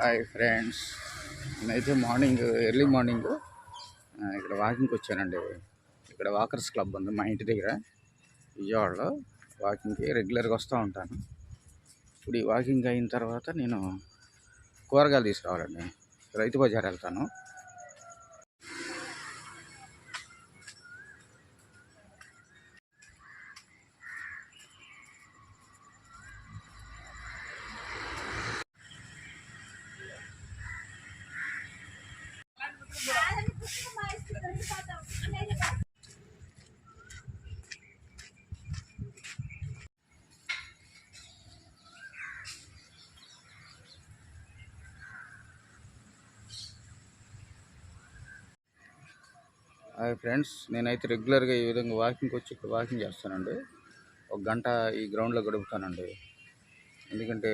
Hi friends నేనైతే morning early morning ఇక్కడ వాకింగ్కి వచ్చానండి. ఇక్కడ వాకర్స్ క్లబ్ ఉంది మా ఇంటి దగ్గర. విజయవాడలో వాకింగ్కి రెగ్యులర్గా వస్తూ ఉంటాను. ఇప్పుడు ఈ వాకింగ్ అయిన తర్వాత నేను కూరగాయలు తీసుకురావాలండి. రైతు బజార్ వెళ్తాను. హాయ్ ఫ్రెండ్స్ నేనైతే రెగ్యులర్గా ఈ విధంగా వాకింగ్కి వచ్చి ఇక్కడ వాకింగ్ చేస్తానండి. ఒక గంట ఈ గ్రౌండ్లో గడుపుతానండి. ఎందుకంటే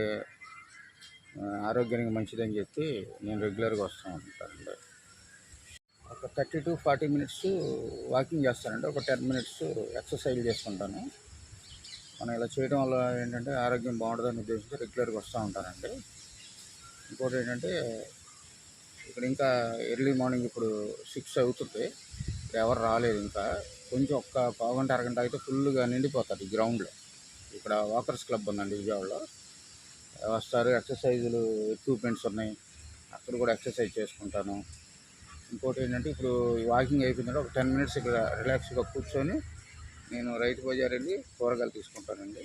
ఆరోగ్యానికి మంచిదని చెప్పి నేను రెగ్యులర్గా వస్తూ ఉంటానండి. ఒక thirty to forty minutes walking చేస్తానండి. ఒక టెన్ మినిట్స్ ఎక్సర్సైజ్ చేసుకుంటాను. మనం ఇలా చేయడం వల్ల ఏంటంటే ఆరోగ్యం బాగుంటుందని ఉద్దేశంతో రెగ్యులర్గా వస్తూ ఉంటానండి. ఇంకోటి ఏంటంటే ఇక్కడ ఇంకా ఎర్లీ మార్నింగ్ ఇప్పుడు సిక్స్ అవుతుంది. ఎవరు రాలేదు ఇంకా. కొంచెం ఒక్క పావుగంట అరగంట అయితే ఫుల్గా నిండిపోతుంది గ్రౌండ్లో. ఇక్కడ వాకర్స్ క్లబ్ ఉందండి విజయవాడలో. వస్తారు ఎక్సర్సైజులు ఎక్విప్మెంట్స్ ఉన్నాయి. అక్కడ కూడా ఎక్సర్సైజ్ చేసుకుంటాను. ఇంకోటి ఏంటంటే ఇప్పుడు వాకింగ్ అయిపోయిందంటే ఒక టెన్ మినిట్స్ ఇక్కడ రిలాక్స్గా కూర్చొని నేను రైతు బజార్ వెళ్ళి కూరగాయలు తీసుకుంటానండి.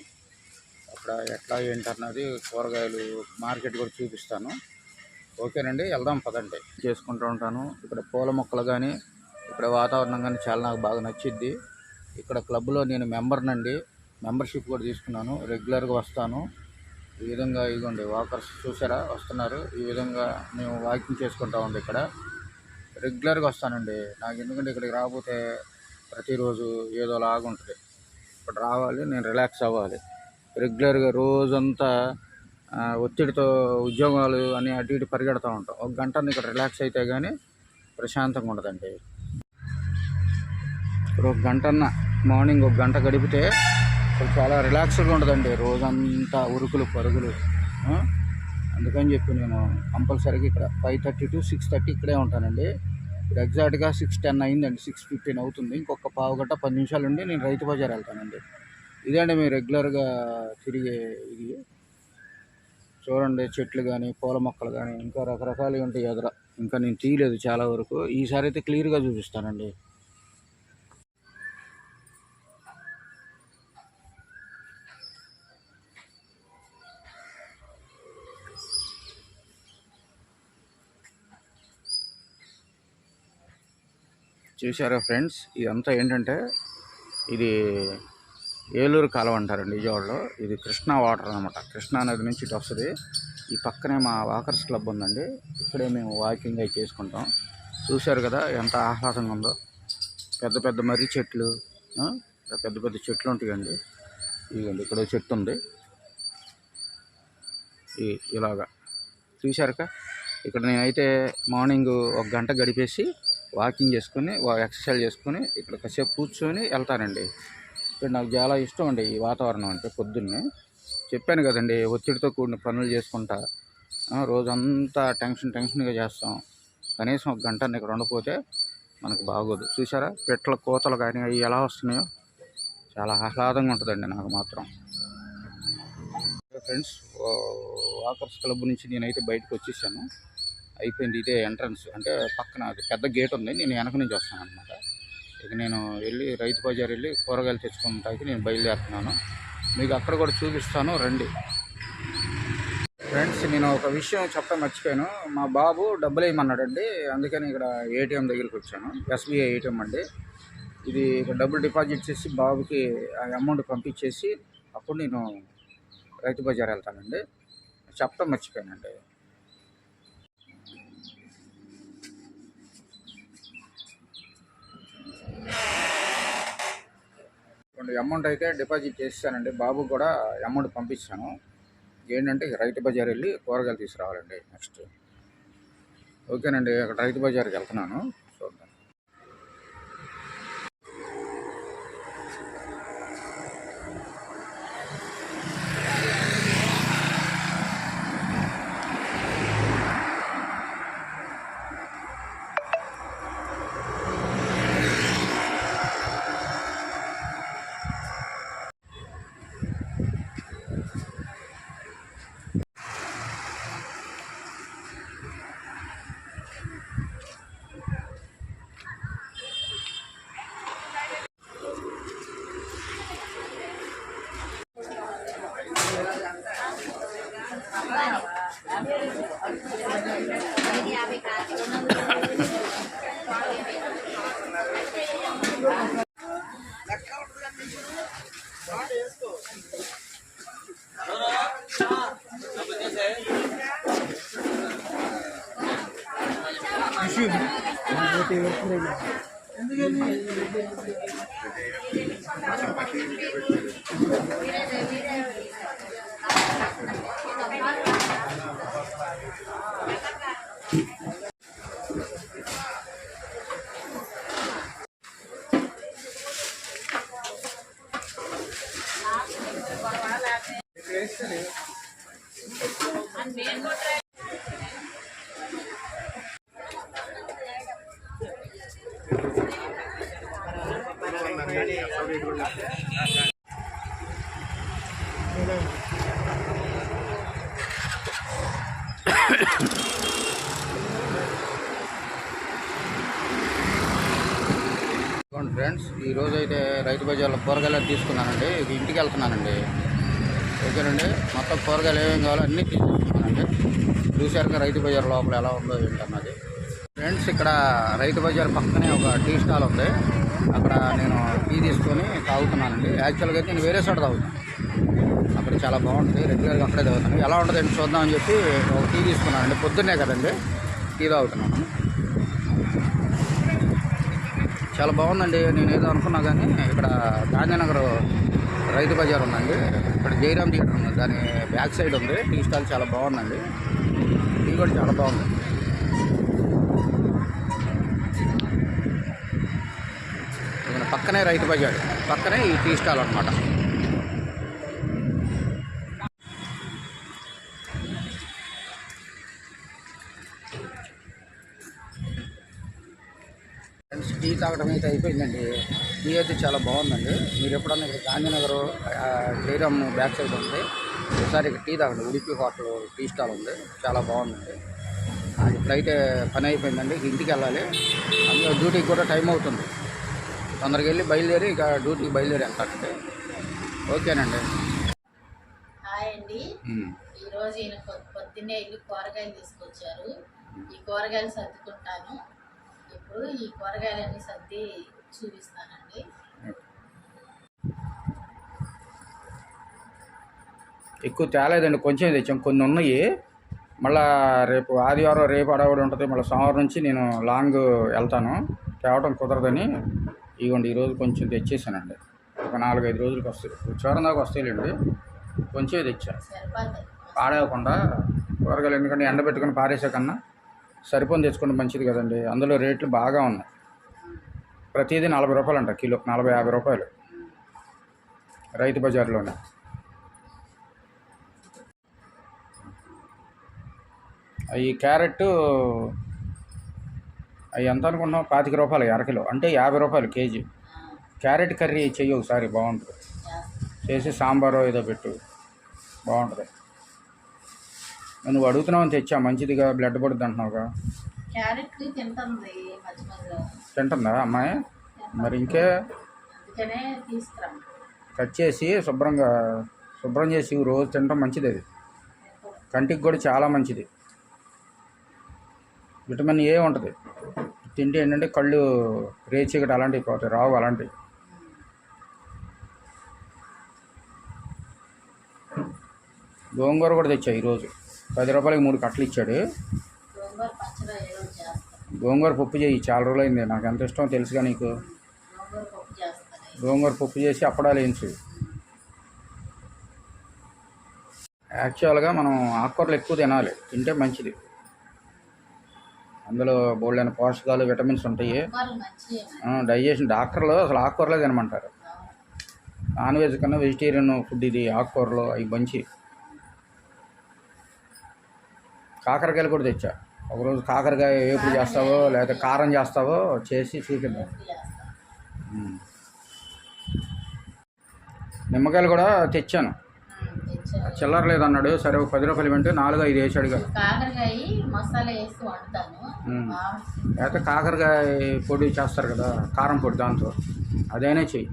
అక్కడ ఎట్లా ఏంటన్నది కూరగాయలు మార్కెట్ కూడా చూపిస్తాను. ఓకేనండి వెళ్దాం పదండి. చేసుకుంటూ ఉంటాను. ఇక్కడ పూల మొక్కలు కానీ ఇక్కడ వాతావరణం కానీ చాలా నాకు బాగా నచ్చిద్ది. ఇక్కడ క్లబ్లో నేను మెంబర్నండి. మెంబర్షిప్ కూడా తీసుకున్నాను. రెగ్యులర్గా వస్తాను. ఈ విధంగా ఇదిగోండి వాకర్స్ చూసారా? వస్తున్నారు. ఈ విధంగా మేము వాకింగ్ చేసుకుంటా ఉంది ఇక్కడ. రెగ్యులర్గా వస్తానండి. నాకు ఎందుకంటే ఇక్కడికి రాకపోతే ప్రతిరోజు ఏదో లాగుంటుంది ఇక్కడ రావాలి నేను రిలాక్స్ అవ్వాలి. రెగ్యులర్గా రోజంతా ఒత్తిడితో ఉద్యోగాలు అని అటు ఇటు పరిగెడతా ఉంటాం. ఒక గంట ఇక్కడ రిలాక్స్ అయితే కానీ ప్రశాంతంగా ఉండదండి. ఇప్పుడు ఒక గంటన్న మార్నింగ్ ఒక గంట గడిపితే చాలా రిలాక్స్గా ఉంటుందండి. రోజంతా ఉరుకులు పరుగులు అందుకని చెప్పి నేను కంపల్సరీగా ఇక్కడ five thirty to six thirty ఇక్కడే ఉంటానండి. ఇప్పుడు ఎగ్జాక్ట్గా సిక్స్ టెన్ అయిందండి సిక్స్ ఫిఫ్టీన్ అవుతుంది. ఇంకొక పావు గంట పది నిమిషాలు ఉండి నేను రైతు బజార్ వెళ్తానండి. ఇదండి మేము రెగ్యులర్గా తిరిగే ఇది. చూడండి చెట్లు కానీ పూల మొక్కలు కానీ ఇంకా రకరకాలుగా ఉంటాయి ఎదుర. ఇంకా నేను తీయలేదు చాలా వరకు. ఈసారి అయితే క్లియర్గా చూపిస్తానండి. చూసారా ఫ్రెండ్స్? ఇదంతా ఏంటంటే ఇది ఏలూరు కాలువ అంటారండి విజయవాడలో. ఇది కృష్ణా వాటర్ అనమాట కృష్ణా నది నుంచి ఇటు వస్తుంది. ఈ పక్కనే మా వాకర్స్ క్లబ్ ఉందండి. ఇక్కడే మేము వాకింగ్ అయి చేసుకుంటాం. చూశారు కదా ఎంత ఆహ్లాదంగా ఉందో. పెద్ద పెద్ద మర్రి చెట్లు పెద్ద పెద్ద చెట్లు ఉంటాయండి. ఇదిగోండి ఇక్కడ చెట్టు ఉంది. ఈ ఇలాగా. చూశారుక? ఇక్కడ నేనైతే మార్నింగ్ ఒక గంట గడిపేసి వాకింగ్ చేసుకుని వా- ఎక్సర్సైజ్ చేసుకుని ఇక్కడ కాసేపు కూర్చొని వెళ్తానండి. ఇక్కడ నాకు చాలా ఇష్టం అండి ఈ వాతావరణం అంటే పొద్దున్నే. చెప్పాను కదండి ఒత్తిడితో కూడిన పనులు చేసుకుంటా. రోజంతా టెన్షన్ టెన్షన్గా చేస్తాం. కనీసం ఒక గంట ఇక్కడ ఉండకపోతే మనకు బాగోదు. చూసారా పెట్టల కోతలు కానీ అవి ఎలా వస్తున్నాయో? చాలా ఆహ్లాదంగా ఉంటుందండి నాకు మాత్రం. ఫ్రెండ్స్ వాకర్స్ క్లబ్ నుంచి నేనైతే బయటకు వచ్చేసాను. అయిపోయింది ఇదే ఎంట్రన్స్. అంటే పక్కన పెద్ద గేట్ ఉంది నేను వెనక నుంచి వస్తాను అనమాట ఇక నేను వెళ్ళి రైతు బజార్ వెళ్ళి కూరగాయలు తెచ్చుకుంటానికి నేను బయలుదేరుతున్నాను. మీకు అక్కడ కూడా చూపిస్తాను రండి. ఫ్రెండ్స్ నేను ఒక విషయం చెప్పడం మర్చిపోయాను. మా బాబు డబ్బులు వేయమన్నాడండి. అందుకని ఇక్కడ ఏటీఎం దగ్గరికి వచ్చాను. ఎస్బీఐ ఏటీఎం అండి. ఇది ఇక్కడ డబ్బులు డిపాజిట్ చేసి బాబుకి ఆ అమౌంట్ పంపించేసి అప్పుడు నేను రైతు బజార్ వెళ్తానండి. చెప్పడం మర్చిపోయానండి. కొన్ని అమౌంట్ అయితే డిపాజిట్ చేస్తానండి. బాబు కూడా అమౌంట్ పంపించాను ఏంటంటే రైతు బజార్ వెళ్ళి కూరగాయలు తీసుకురావాలండి నెక్స్ట్. ఓకేనండి అక్కడ రైతు బజార్కి వెళ్తున్నాను. చూద్దాం ఫ్రెండ్స్ ఈ రోజు అయితే రైతు బజార్లో కూరగాయలు తీసుకున్నానండి. ఇది ఇంటికి వెళ్తున్నానండి. ఓకేనండి మొత్తం కూరగాయలు ఏమేమి కావాలో అన్నీ తీసుకున్నానండి. చూశారుగా రైతు బజార్ లోపల ఎలా ఉందో ఏంటన్నది ఫ్రెండ్స్ ఇక్కడ రైతు బజార్ పక్కనే ఒక టీ స్టాల్ ఉంది. అక్కడ నేను టీ తీసుకొని తాగుతున్నానండి. యాక్చువల్గా అయితే నేను వేరే చోట తాగుతాను. అక్కడ చాలా బాగుంటుంది. రెగ్యులర్గా అక్కడే తాగుతాను. ఎలా ఉంటుందండి చూద్దామని చెప్పి ఒక టీ తీసుకున్నానండి. పొద్దున్నే కదండి. టీ తాగుతున్నాను. చాలా బాగుందండి. నేను ఏదో అనుకున్నా కానీ ఇక్కడ గాంధీనగర్ రైతు బజార్ ఉందండి. ఇక్కడ జయరామ్ థియేటర్ ఉంది. దాని బ్యాక్ సైడ్ ఉంది. టీ స్టాల్ చాలా బాగుందండి. టీ కూడా చాలా బాగుంది ఇక్కడ పక్కనే రైతు బజార్. పక్కనే ఈ టీ స్టాల్ అనమాట ఫ్రెండ్స్ టీ తాగడం అయితే అయిపోయిందండి. టీ అయితే చాలా బాగుందండి. మీరు ఎప్పుడన్నా ఇక్కడ గాంధీనగర్ ఆ, జయరామ్ బ్యాక్ సైడ్ ఉంది. ఒకసారి ఇక్కడ టీ తాగండి. ఉడిపి హోటల్ టీ స్టాల్ ఉంది. చాలా బాగుందండి. ఇప్పుడైతే పని అయిపోయిందండి. ఇంటికి వెళ్ళాలి. అందులో డ్యూటీకి కూడా టైం అవుతుంది. తొందరగా వెళ్ళి బయలుదేరి ఇక డ్యూటీకి బయలుదేరి వెళ్తానండి ఓకేనండి. హాయ్ అండి. ఉమ్. ఈ రోజు ఈయన పొద్దున్నే వెళ్ళి కూరగాయలు తీసుకొచ్చారు. ఈ కూరగాయలు సర్దుకుంటాను. ఇప్పుడు ఈ కూరగాయలన్నీ సర్ది చూపిస్తానండి. ఎక్కువ తేలేదండి కొంచెం తెచ్చాం. కొన్ని ఉన్నాయి. మళ్ళా రేపు ఆదివారం రేపు అడవుడు ఉంటుంది. మళ్ళీ సోమవారం నుంచి నేను లాంగ్ వెళ్తాను. తేవటం కుదరదని ఇవ్వండి ఈరోజు కొంచెం తెచ్చేసానండి. ఒక నాలుగైదు రోజులకి వస్తాయి. ఉచ్చారం దాకా వస్తాయిలేండి. కొంచెం తెచ్చా. సరిపోతాయి పాడేయకుండా కూరగాయలు ఎందుకంటే ఎండబెట్టుకుని పారేసే కన్నా సరిపోని తెచ్చుకుంటే మంచిది కదండి. అందులో రేట్లు బాగా ఉన్నాయి. ప్రతిదీ నలభై రూపాయలు అంట కిలో నలభై యాభై రూపాయలు. రైతు బజార్లోనే. ఈ క్యారెట్ అవి ఎంత అనుకుంటున్నాం పాతిక రూపాయలు అరకిలో అంటే యాభై రూపాయలు కేజీ. క్యారెట్ కర్రీ చెయ్యి ఒకసారి బాగుంటుంది. చేసి సాంబారు ఏదో పెట్టు బాగుంటుంది. నువ్వు అడుగుతున్నావు తెచ్చా మంచిదిగా బ్లడ్ పడుతుంది అంటున్నావుగా. క్యారెట్ తింటుంది అమ్మాయి? మరి ఇంకే? కట్ చేసి శుభ్రంగా శుభ్రం చేసి రోజు తినడం మంచిది అది. కంటికి కూడా చాలా మంచిది. విటమిన్ ఏ ఉంటుంది. తింటే ఏంటంటే కళ్ళు రేచీకటి అలాంటివి పోతాయి రావు అలాంటివి. గోంగూర కూడా తెచ్చా ఈరోజు. పది రూపాయలకి మూడు కట్టలు ఇచ్చాడు. గోంగూర పప్పు చేయి చాలా రోజులైంది. నాకు ఎంత ఇష్టమో తెలుసుగా నీకు? గోంగూర పప్పు చేస్తాను గోంగూర పప్పు చేసి అప్పడాలు వేయించు. యాక్చువల్గా మనం ఆకుకూరలు ఎక్కువ తినాలి. తింటే మంచిది. అందులో బోల్డైన పోషకాలు విటమిన్స్ ఉంటాయి. డైజెషన్ డాక్టర్లు అసలు ఆకుకూరలే తినమంటారు. నాన్ వెజ్ కన్నా వెజిటేరియన్ ఫుడ్ ఇది ఆకుకూరలు అవి మంచి. కాకరకాయలు కూడా తెచ్చా. ఒకరోజు కాకరకాయ వేపుడు చేస్తావో లేకపోతే కారం చేస్తావో చేసి ఉమ్. నిమ్మకాయలు కూడా తెచ్చాను. చిల్లర లేదన్నాడు. సరే ఒక పది రూపాయలు ఇవ్వంటే నాలుగు ఐదు వేసాడు కదా కాకరకాయ మసాలా వేసి వండుతాను. లేకపోతే కాకరకాయ పొడి చేస్తారు కదా కారం పొడి దాంతో. అదైనా చెయ్యి.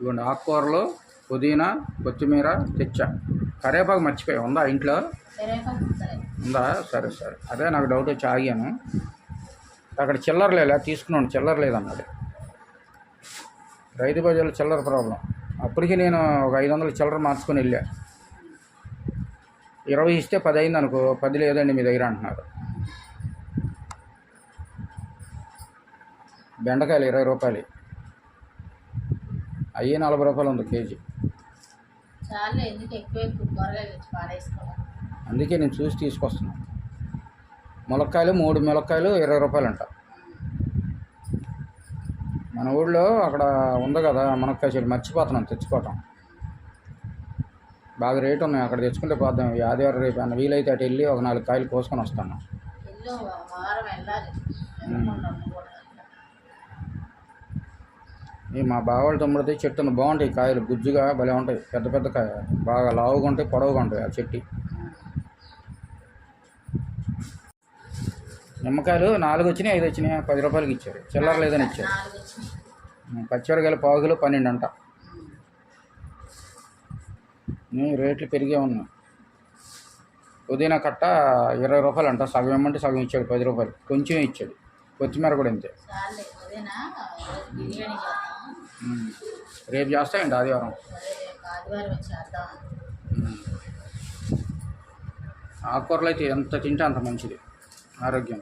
ఇవ్వండి ఆకుకూరలు పుదీనా కొత్తిమీర తెచ్చా. కరివేపాకు మర్చిపోయా. ఉందా ఇంట్లో? ఉందా? సరే సరే. అదే నాకు డౌట్ వచ్చి ఆగాను. అక్కడ చిల్లర లేదా? తీసుకున్నాను చిల్లర లేదన్నాడు. రైతు బజార్లో చిల్లర ప్రాబ్లం. అప్పటికి నేను ఒక ఐదు వందల చిల్లర మార్చుకొని వెళ్ళా. ఇరవై ఇస్తే పది అయింది అనుకో పది లేదండి మీ దగ్గర అంటున్నారు. బెండకాయలు ఇరవై రూపాయలు. అయ్యి నలభై రూపాయలు ఉంది కేజీ. అందుకే నేను చూసి తీసుకొస్తున్నాను ములక్కాయలు మూడు ములక్కాయలు ఇరవై రూపాయలు అంట మన ఊళ్ళో అక్కడ ఉంది కదా మునక్కాయ చెట్టు మర్చిపోతున్నాం తెచ్చుకోవటం. బాగా రేటు ఉన్నాయి అక్కడ తెచ్చుకుంటే పోద్దాం. ఈ ఆదివారం రేపు అన్న వీలైతే అటు వెళ్ళి ఒక నాలుగు కాయలు కోసుకొని వస్తాను. ఈ మా బావాళ్ళ తమ్ముడితే చెట్టు ఉంది బాగుంటాయి కాయలు గుజ్జుగా భలే ఉంటాయి. పెద్ద పెద్ద కాయ బాగా లావుగా ఉంటాయి పొడవుగా ఉంటాయి ఆ చెట్టు. నిమ్మకాయలు నాలుగు వచ్చినాయి ఐదు వచ్చినాయి పది రూపాయలకి ఇచ్చారు. చిల్లర లేదని ఇచ్చారు. పచ్చిమిరకాయలు పావు కిలో పన్నెండు అంట. రేట్లు పెరిగే ఉన్నాయి. పుదీనా కట్ట ఇరవై రూపాయలు అంట. సగం ఇమ్మంటే సగం ఇచ్చాడు పది రూపాయలు. కొంచెం ఇచ్చాడు. కొత్తిమీర కూడా అంతే. ఉమ్. రేపు చేస్తాయండి ఆదివారం. ఆకుకూరలు అయితే ఎంత తింటే అంత మంచిది. ఆరోగ్యం.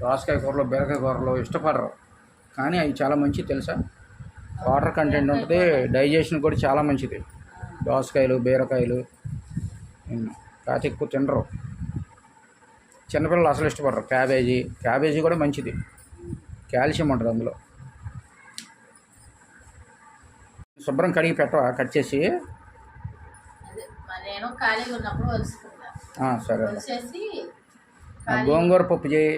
దోసకాయ కూరలు బీరకాయ కూరలు ఇష్టపడరు. కానీ అవి చాలా మంచిది తెలుసా? వాటర్ కంటెంట్ ఉంటుంది డైజెషన్ కూడా చాలా మంచిది. దోసకాయలు బీరకాయలు కాకపోతే ఎక్కువ తినరు. చిన్నపిల్లలు అసలు ఇష్టపడరు. క్యాబేజీ క్యాబేజీ కూడా మంచిది. కాల్షియం ఉంటుంది అందులో. శుభ్రం కడిగి పెట్టవా? కట్ చేసి? సరే. గోంగూర పప్పు చేయి?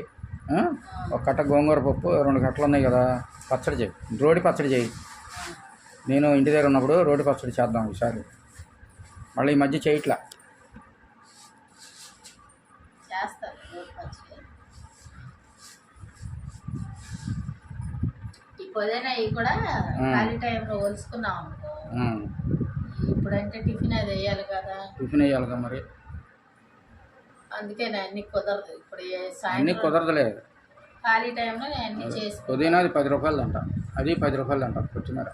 ఒక కట్ట గోంగూర పప్పు రెండు కట్టలు ఉన్నాయి కదా పచ్చడి చేయి. రోటి పచ్చడి చేయి. నేను ఇంటి దగ్గర ఉన్నప్పుడు రోటి పచ్చడి చేద్దాం ఈసారి. మళ్ళీ ఈ మధ్య చేయట్లా. చేస్తాను రోటి పచ్చడి. ఈ పుదీనా ఇవి కూడా ఖాళీ టైంలో వలుసుకున్నాం అనుకో ఉమ్. ఇప్పుడంటే టిఫిన్ అది వేయాలి కదా. టిఫిన్ వేయాలి కదా మరి. అందుకే నేను అన్ని కుదరదు. ఇప్పుడు ఏ అన్నీ సాయంత్రం కుదరదులే. ఖాళీ టైంలో నేను అన్ని చేసుకుంటాను పుదీనాది పది రూపాయలు అంట అది పది రూపాయలు అంట కొత్తిమీర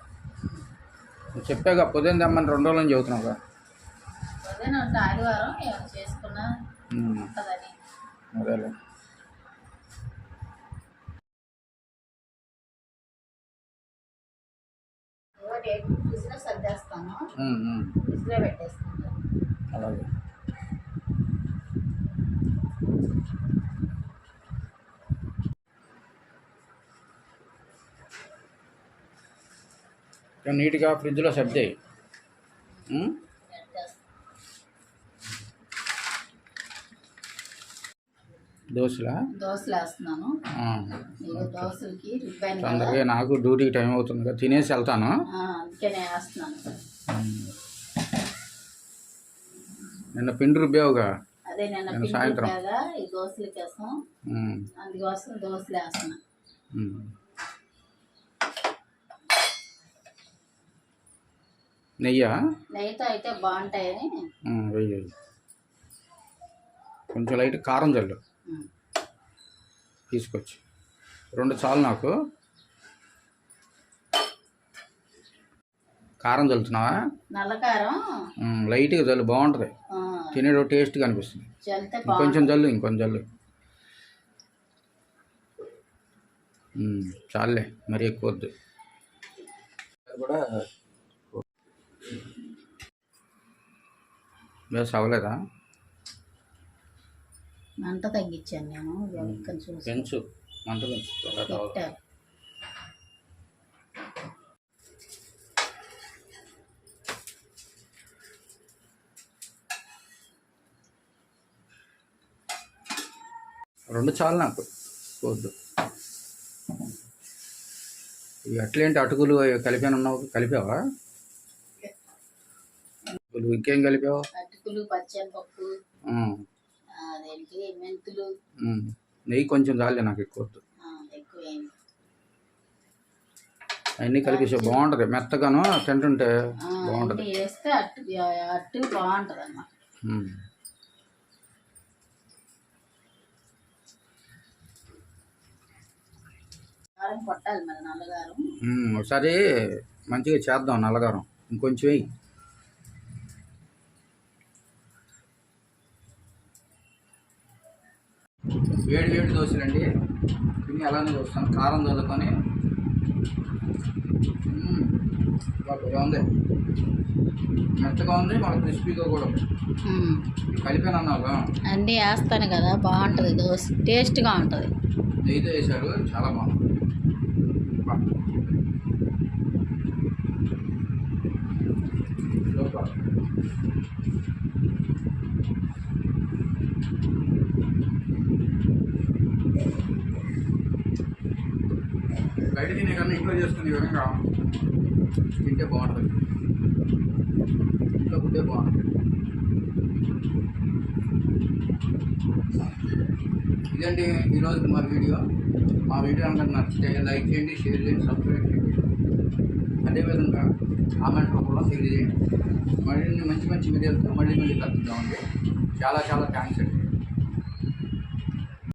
నువ్వు చెప్పాగా పుదీనా తెమ్మని రెండు రోజులు పుదీనా ఉంటే ఆదివారం ఏమైనా చేసుకున్నా ఉమ్. ఉంటుందని. అదేలే. ఒకటి ఫ్రిడ్జ్లో సర్దేస్తాను ఉమ్, ఉమ్. ఫ్రిడ్జ్లో పెట్టేసుకుంటాను అలాగే. నీట్గా ఫ్రిడ్జ్లో సెట్ చేయి. దోశలా? వేస్తున్నాను. దోశలకి తొందరగా నాకు డ్యూటీకి టైం అవుతుంది కదా తినేసి వెళ్తాను. వేస్తున్నాను. నిన్న పిండి రుబ్బావుగా. అదే నేను సాయంత్రం. కదా ఈ దోశల కోసం. అందుకోసం దోశలు వేస్తున్నా. నెయ్యా? నెయ్యితో అయితే బాగుంటాయని వెయ్యి కొంచెం లైట్ కారం చల్లు. తీసుకొచ్చి. రెండు చాలు నాకు. కారం చల్లుతున్నావా నల్లకారం ఉమ్, లైట్గా చల్లు బాగుంటుంది. తినేటప్పుడు టేస్ట్గా అనిపిస్తుంది. బాగుంటుంది. జల్లు ఇంకొంచెం జల్లు. చాలులే మరి ఎక్కువ వద్దు. కూడా బస్ అవ్వలేదా మంట తగ్గించాను నేను పెంచు మంట పెంచు. రెండు చాలు నాకు. వద్దు. ఇవి అట్లేంటి అటుకులు కలిపాను అన్నావు? కలిపావా? అటుకులు ఇంకేం కలిపావు? అటుకులు పచ్చనిపప్పు మెంతులు. నెయ్యి కొంచెం చాలే నాకు ఎక్కువ వద్దు. అవన్నీ కలిపేసి బాగుంటుంది. మెత్తగాను తింటుంటే బాగుంటుంది. అన్నీ అట్టు అట్టు బాగుంటుంది అన్నమాట కారం కొట్టాలి మరి నల్లగారం. ఉమ్, ఒకసారి మంచిగా చేద్దాం నల్లగారం. ఇంకొంచెం వెయ్యి వేడి వేడి దోశలండి తిని అలానే చూస్తాను. కారం చదువుకొని. మ్మ్. బాగా ఉంది. మెత్తగా ఉంది మనకు క్రిస్పీగా కూడా. కలిపాను అన్నాగా అన్నీ వేస్తాను కదా బాగుంటుంది దోశ. టేస్ట్గా ఉంటుంది. నెయ్యితో వేశారు చాలా బాగుంది. బయట తినే కన్నా ఇంట్లో చేసుకునే విధంగా తింటే బాగుంటుంది. ఇంట్లో ఉంటే బాగుంటుంది. ఇదండి ఈరోజు మా వీడియో. మా వీడియో అందరికి నచ్చితే లైక్ చేయండి షేర్ చేయండి సబ్స్క్రైబ్ చేయండి. అదేవిధంగా కామెంట్ రూపంలో తెలియజేయండి. మరిన్ని మంచి మంచి వీడియోలతో మళ్ళీ మళ్ళీ కలుద్దామండి. చాలా చాలా థ్యాంక్స్ అండి.